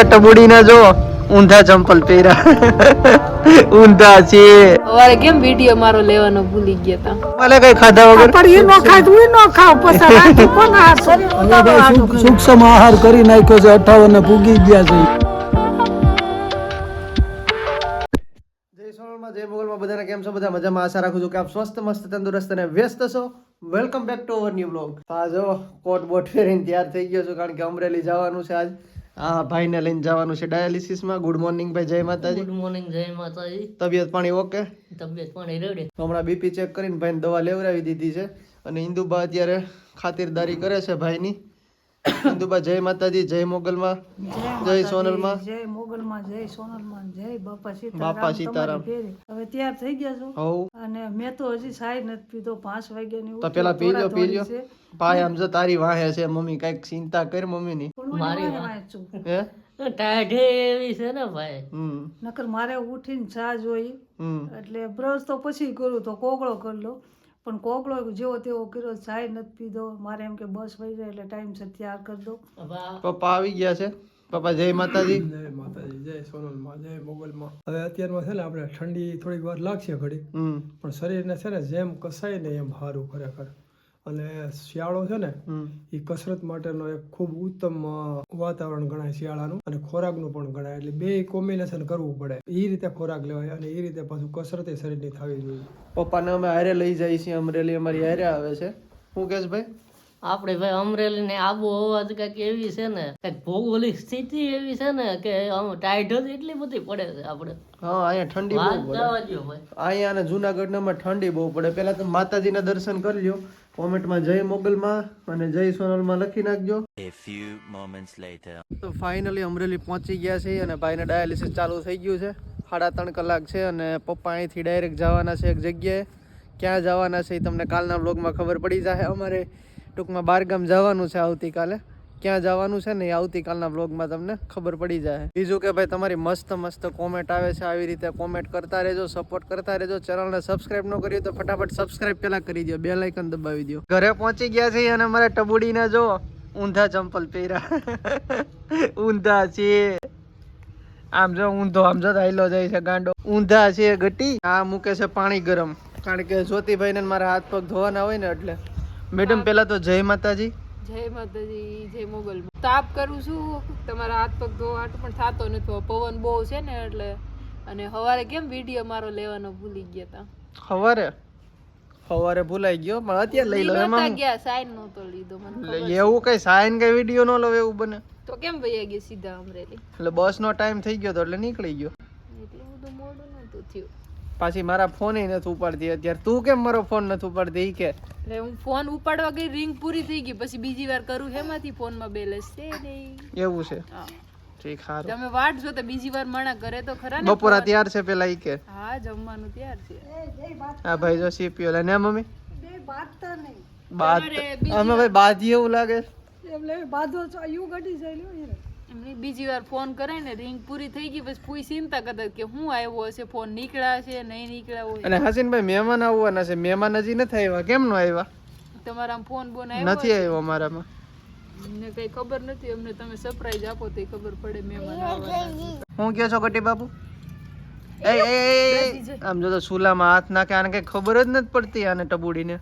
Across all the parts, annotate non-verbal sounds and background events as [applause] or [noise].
અમારા ટબુડીને જો ઊંધા ચંપલ પહેર્યા ઊંધા છે. અમારે કેમ વીડિયો મારો લેવાનો ભૂલી ગયા તા? મને કઈ ખાધા વગર. પણ એ નો ખાય તો એ નો ખાવ પછી કોણ આ સૂક્ષ્મ આહાર કરી નાખ્યો છે અઠાવન પૂગી ગયા છે. જય સોનલમાં જય મોગલમાં બધાને કેમ છો? બધા મજામાં? આશા રાખું છું કે આપ સ્વસ્થ મસ્ત તંદુરસ્ત અને વ્યસ્ત છો. Welcome back to our new blog આ જો કોટ બોટ પહેરીને તૈયાર થઈ ગયો છું કારણ કે અમરેલી જવાનું છે આજ. આ ભાઈને લઈને જવાનું છે ડાયાલિસિસમાં. ગુડ મોર્નિંગ ભાઈ જય માતાજી. ગુડ મોર્નિંગ જય માતાજી. તબિયત પાણી ઓકે તબિયત પાણી રેડી. હમણાં બીપી ચેક કરીને ભાઈને દવા લેવડાવી દીધી છે. અને ઇન્દુબા અત્યારે ખાતિરદારી કરે છે ભાઈની. ઇન્દુબા જય માતાજી જય મોગલમાં જય સોનલમાં. જય મોગલમાં જય સોનલમાં જય બાપા સીતારામ. બાપા સીતારામ. હવે તૈયાર થઈ ગયા છો? હવ. અને મેં તો હજી સાઈ નથી પીધો પાંચ વાગ્યાની તો પેલા પી લ્યો પી લ્યો છે. ભાઈ આમ જો તારી વાહે છે મમ્મી કંઈક ચિંતા કર મમ્મી ની મારી વાંહે વાંહે. છું. હે? ટાઢે એવી છે ને ભાઈ. હમ. નકર મારે ઉઠીને ચા જોઈ. હમ. એટલે બ્રશ તો પછી કરું તો કોગળો કરી લો. પણ કોકડો જેવો તેવો કર્યો ચાય નથી પીધો. મારે એમ કે બસ વહી જાય એટલે ટાઈમ છે તૈયાર કરી દો. પપ્પા આવી ગયા છે? પપ્પા જય માતાજી. જય માતાજી જય સોનલમાં જય મોગલમાં. હવે અત્યારમાં છે ને આપણે ઠંડી થોડીક વાર લાગશે ઘડી હમ. પણ શરીરને છે ને જેમ કસાય ને એમ સારું ખરેખર અને શિયાળો છે ને એ કસરત માટેનો એક ખૂબ ઉત્તમ વાતાવરણ ગણાય શિયાળાનું અને ખોરાકનું પણ ગણાય. એટલે બે કોમ્બિનેશન કરવું પડે. એ રીતે ખોરાક લેવાય અને એ રીતે પાછું કસરત શરીરની થવી જોઈએ. પપ્પાને અમે હારે લઈ જઈએ છીએ અમરેલી અમારી હારે આવે છે. શું કેશ ભાઈ? આપણે ભાઈ અમરેલી ને આબોહવા જ કંઈક એવી છે ને કંઈક ભૌગોલિક સ્થિતિ એવી છે ને કે આમ ટાઈટ જ એટલી બધી પડે છે આપણે. હા અહીંયા ઠંડી બહુ પડે. અહીંયા અને ને ઠંડી બહુ પડે. પેલા તો માતાજીના દર્શન કરી લ્યો. કોમેન્ટમાં જય મોગલમાં અને જય સોનલમાં લખી નાખજો. A few moments later. તો ફાઇનલી અમરેલી પહોંચી ગયા છે અને ભાઈને ડાયાલિસિસ ચાલુ થઈ ગયું છે. સાડા ત્રણ કલાક છે અને પપ્પા અહીંથી ડાયરેક્ટ જવાના છે એક જગ્યાએ. ક્યાં જવાના છે એ તમને કાલના વ્લોગમાં ખબર પડી જાય અમારે. ટૂંકમાં બારગામ જવાનું છે આવતીકાલે. ક્યાં જવાનું છે ને એ આવતીકાલના વ્લોગમાં તમને ખબર પડી જાય. બીજું કે ભાઈ તમારી મસ્ત મસ્ત કોમેન્ટ આવે છે આવી રીતે કોમેન્ટ કરતા રહેજો સપોર્ટ કરતા રહેજો. ચેનલને સબસ્ક્રાઇબ ન કરી તો ફટાફટ સબસ્ક્રાઇબ પહેલાં કરી દો બે લાઇકન દબાવી દો ઘરે પહોંચી ગયા છે અને અમારે ટબુડીને જો ઊંધા ચંપલ પહેર્યા. [laughs] ઊંધા છે. આમ જો ઊંધો આમ જો હાઈલો જાય છે ગાંડો. ઊંધા છે ઘટી આ મૂકે છે પાણી ગરમ. કારણ કે જ્યોતિભાઈ ને મારા હાથ પગ ધોવાના હોય ને એટલે. મેડમ પેલા તો જય માતાજી. જય માતાજી જય મોગલ તાપ કરું છું. તમારા હાથ પગ ધોવાટ પણ થતો નથી પવન બહુ છે ને એટલે અને સવારે કેમ વીડિયો મારો લેવાનો ભૂલી ગયા તા? સવારે સવારે ભૂલાઈ ગયો પણ અત્યારે લઈ લો એમાં ગયા સાઈન નહોતો લીધો મને એવું કઈ સાઈન કઈ વીડિયો ન લો એવું બને. તો કેમ ભઈ ગયા સીધા અમરેલી? એટલે બસ નો ટાઈમ થઈ ગયો તો એટલે નીકળી ગયો. એટલું બધું મોડું નતું થયું. પાછી મારા ફોન નથી ઉપાડતી અત્યારે. તું કેમ મારો ફોન નથી ઉપાડતી? કે. એટલે હું ફોન ઉપાડવા ગઈ રિંગ પૂરી થઈ ગઈ પછી બીજી વાર કરું હેમાંથી ફોનમાં બેલેન્સ છે નહીં. એવું છે. હા. ઠીક સારું. તમે વાટ જો તો બીજી વાર મણા કરે તો ખરા ને બપોરા તૈયાર છે પેલા ઈ કે. હા જમવાનું તૈયાર છે. હા ભાઈ જો સીપીઓ લે. ને મમ્મી? બે બાંધતા નહીં. બાદ અમે ભાઈ બાધી એવું લાગે. એમ એટલે બાંધો છો યુ ઘટી જાય લ્યો યાર. એમની બીજી વાર ફોન કરે ને રિંગ પૂરી થઈ ગઈ પછી પૂરી ચિંતા કરતા કે હું આવ્યો હશે ફોન નીકળ્યા છે નહીં નીકળ્યા હોય. અને હસીનભાઈ મહેમાન આવવાના છે મહેમાન હજી નથી આવ્યા. કેમ નો આવ્યા? તમારા ફોન બોન આવ્યો નથી આવ્યો અમારામાં. અમને કઈ ખબર નથી અમને તમે સરપ્રાઈઝ આપો તો ખબર પડે મહેમાન આવવાના હું કહો છો કટી બાપુ? એ એ, આમ જો તો સુલામાં હાથ નાખે આને કઈ ખબર જ નથી પડતી આને ટબુડીને.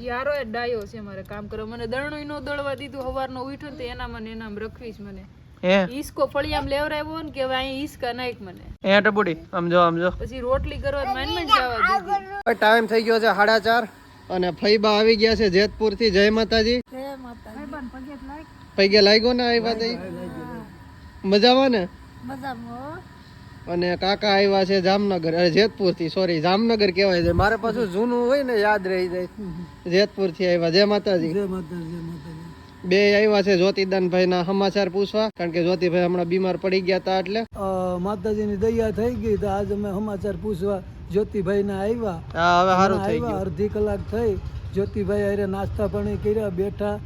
યારો એ ડાયો છે મારે કામ કરો મને દળણું નો દળવા દીધું હવારનો ઉઠ્યો તો એના મને એનામ રખવીશ મને. હે? ઈસકો ફળિયામ લેવરાવ્યો ને કે અહીં ઈસકા નાખ મને. હે ટબુડી સમજો સમજો પછી રોટલી કરવા માન માઇન જવા દીધી. ટાઈમ થઈ ગયો છે સાડા ચાર અને ફઈબા આવી ગયા છે જેતપુરથી જય માતાજી. જય માતાજી. ભાઈબંધ પગે લાગ પૈગે લાગ્યો ને આવ્યા તઈ મજામાં ને? મજામાં અને કાકા આવ્યા છે જામનગર. અરે જેતપુરથી સોરી જામનગર કહેવાય છે. મારે પાછું જૂનું હોય ને યાદ રહી જાય. જેતપુરથી આવ્યા જય માતાજી. જય માતાજી જય માતાજી. બે આવ્યા છે જ્યોતિદાનભાઈ ના સમાચાર પૂછવા કારણ કે જ્યોતિભાઈ હમણાં બીમાર પડી ગયા હતા એટલે. માતાજીની દયા થઈ ગઈ તો આજ અમે સમાચાર પૂછવા જ્યોતિભાઈ ના આવ્યા હવે સારું થઈ ગયું. અડધી કલાક થઈ. જ્યોતિભાઈ અરે નાસ્તા પાણી કર્યા બેઠા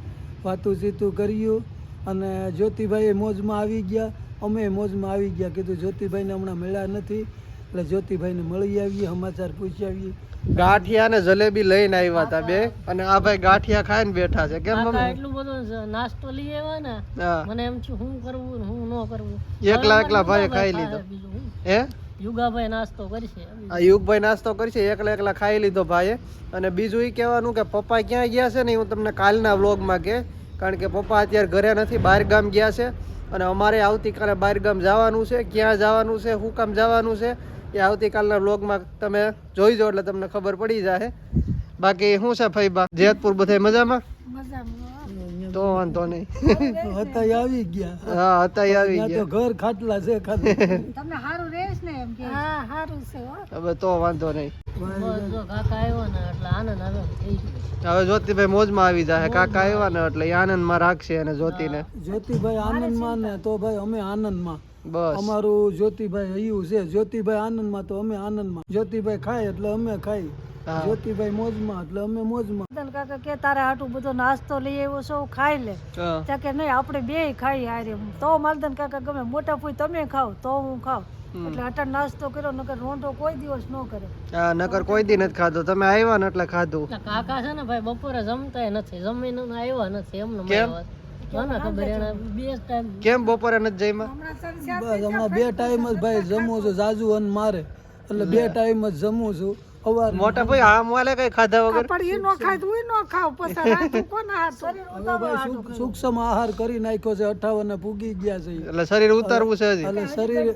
વાતું ચીતું કર્યું. અને જ્યોતિભાઈ મોજમાં આવી ગયા. અમે મોજમાં આવી ગયા કીધું જ્યોતિભાઈને હમણાં મળ્યા નથી એટલે જ્યોતિભાઈને મળી આવીએ સમાચાર પૂછી આવીએ. ગાંઠિયા ને જલેબી લઈને આવ્યા હતા બે અને આ ભાઈ ગાંઠિયા ખાઈને બેઠા છે. કેમ મમ્મી? એટલું બધું નાસ્તો લઈ આવ્યા ને મને એમ છું શું કરવું ને શું ન કરવું? એકલા એકલા ભાઈ ખાઈ લીધો. હું. હે? યુગાભાઈ નાસ્તો કરશે આ યુગભાઈ નાસ્તો કરશે એકલા એકલા ખાઈ લીધો ભાઈએ. અને બીજું એ કહેવાનું કે પપ્પા ક્યાં ગયા છે ને હું તમને કાલના વ્લોગમાં કે કારણ કે પપ્પા અત્યારે ઘરે નથી બહાર ગામ ગયા છે. અને અમારે આવતીકાલે બહાર ગામ જવાનું છે ક્યાં જવાનું છે શું કામ જવાનું છે એ આવતીકાલના બ્લોગમાં તમે જોઈ જો એટલે તમને ખબર પડી જાય બાકી શું છે ફઈબા જેતપુર બધા મજામાં? તો વાંધો નહીં. [laughs] હતા આવી ગયા. હા હતા આવી ગયા. ઘર ખાટલા છે તમને સારું ને એમ કે. હા સારું છે હવે તો વાંધો નહીં. જો કાકા આવ્યો ને એટલે આનંદ આવ્યો હવે જ્યોતિભાઈ મોજમાં આવી જાય કાકા આવ્યા ને એટલે આનંદમાં રાખશે અને જ્યોતિને. જ્યોતિભાઈ આનંદમાં ને તો ભાઈ અમે આનંદમાં. બસ. અમારું જ્યોતિભાઈ હૈયું છે. જ્યોતિભાઈ આનંદમાં તો અમે આનંદમાં. જ્યોતિભાઈ ખાય એટલે અમે ખાઈ. જ્યોતિભાઈ મોજમાં એટલે અમે મોજમાં. મદન કાકા કે તારે આટલું બધો નાસ્તો લઈ આવ્યો છો ખાઈ લે. હા. કે નહીં આપણે બે ખાઈ હારે તો માલદન કાકા ગમે. મોટા ફૂઈ તમે ખાવ તો હું ખાવ એટલે અટાણ નાસ્તો કર્યો નકર રોંઢો કોઈ દિવસ ન કરે હા નકર કોઈ દી નથી ખાધું. તમે આવ્યા ને એટલે ખાધું. કાકા છે ને ભાઈ બપોરે જમતાય નથી. જમીને આવ્યા નથી એમને કેમ? મને ખબર એને બે ટાઈમ કેમ બપોરે નથી જઈમાં બસ હમણાં બે ટાઈમ જ ભાઈ જમું છું જાજુ અને મારે. એટલે બે ટાઈમ જ જમું છું. અવાર મોટા ભાઈ આમ વાલે કઈ ખાધા વગર? પણ એ નો ખાય તો નો ખાવ. પછી રાતું કોણ સૂક- સૂક્ષ્મ આહાર કરી નાખ્યો છે અઠાવન પૂગી ગયા છે. એટલે શરીર ઉતારવું છે હજી. એટલે શરીર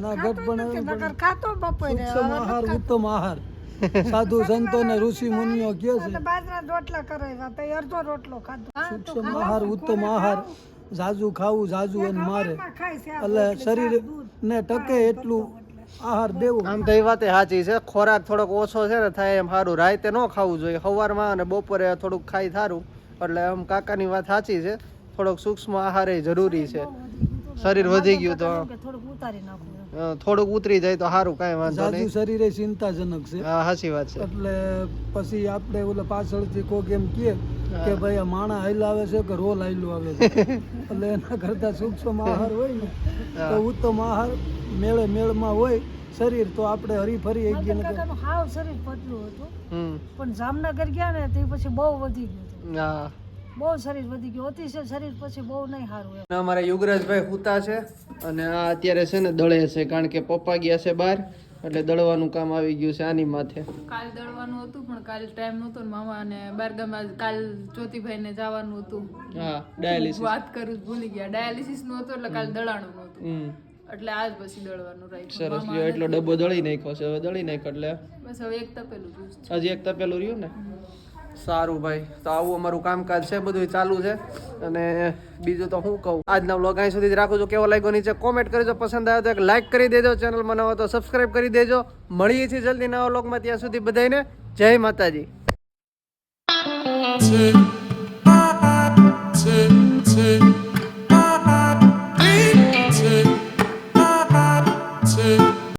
ના ઘટ પણ ખાતો બપોરે સૂક્ષ્મ આહાર ઉત્તમ આહાર. [laughs] સાધુ સંતો ને ઋષિ મુનિઓ કહે છે. બાજરા રોટલા કરાવ્યા તો અડધો રોટલો ખાધો. સૂક્ષ્મ આહાર ઉત્તમ આહાર. જાજુ ખાવું જાજુ અને મારે. એટલે શરીર ને ટકે એટલું આહાર દેવો. આમ તો એ વાત સાચી છે. ખોરાક થોડોક ઓછો છે ને થાય એમ સારું રાતે ન ખાવું જોઈએ. સવારમાં અને બપોરે થોડુંક ખાઈ સારું. એટલે આમ કાકાની વાત સાચી છે. થોડોક સૂક્ષ્મ આહાર એ જરૂરી છે. શરીર વધી ગયું તો. થોડુંક ઉતારી નાખું થોડુંક ઉતરી જાય તો સારું કાંઈ વાંધો નહીં. શરીર એ ચિંતાજનક છે. હા સાચી વાત છે. એટલે પછી આપણે ઓલે પાછળથી કોક એમ કહે કે ભાઈ માણા માણા આવે છે કે રોલ હાલ્યું આવે છે? [laughs] એટલે એના કરતા સૂક્ષ્મ આહાર હોય ને તો ઉત્તમ આહાર મેળે મેળમાં હોય શરીર તો આપણે હરીફરી એક ગયા કાકાનું હાવ શરીર પતલું હતું. પણ જામનગર ગયા ને તે પછી બહુ વધી ગયું હા. બહુ શરીર વધી ગયું. અતિશય શરીર પછી બહુ નહીં સારું અમારા યુગરાજભાઈ હુતા છે અને આ અત્યારે છે ને દળે છે કારણ કે પપ્પા ગયા છે બહાર એટલે દળવાનું કામ આવી ગયું છે આની માથે. કાલ દળવાનું હતું પણ કાલ ટાઈમ નહોતો ને મામા અને બારગામાં કાલ જ્યોતિભાઈ ને જવાનું હતું. હા ડાયાલિસિસ વાત કરું ભૂલી ગયા. ડાયાલિસિસનું હતું એટલે કાલ દળાણું નહોતું. એટલે આજ પછી દળવાનું રાખ્યું. સરસ લ્યો એટલો ડબ્બો દળી નાખ્યો છે. હવે દળી નાખ્યો એટલે બસ હવે એક તપેલું હજી એક તપેલું રહ્યું ને? સારું ભાઈ. તો આવું અમારું કામકાજ છે બધું ચાલુ છે. અને બીજું તો હું કહું, આજના બ્લોગ અહીં સુધી જ રાખું છું. કેવો લાગ્યો નીચે કોમેન્ટ કરજો પસંદ આવ્યો તો એક લાઈક કરી દેજો ચેનલમાં બનાવો તો સબસ્ક્રાઈબ કરી દેજો. મળીએ છીએ જલ્દી નવા બ્લોગમાં ત્યાં સુધી બધાને જય માતાજી.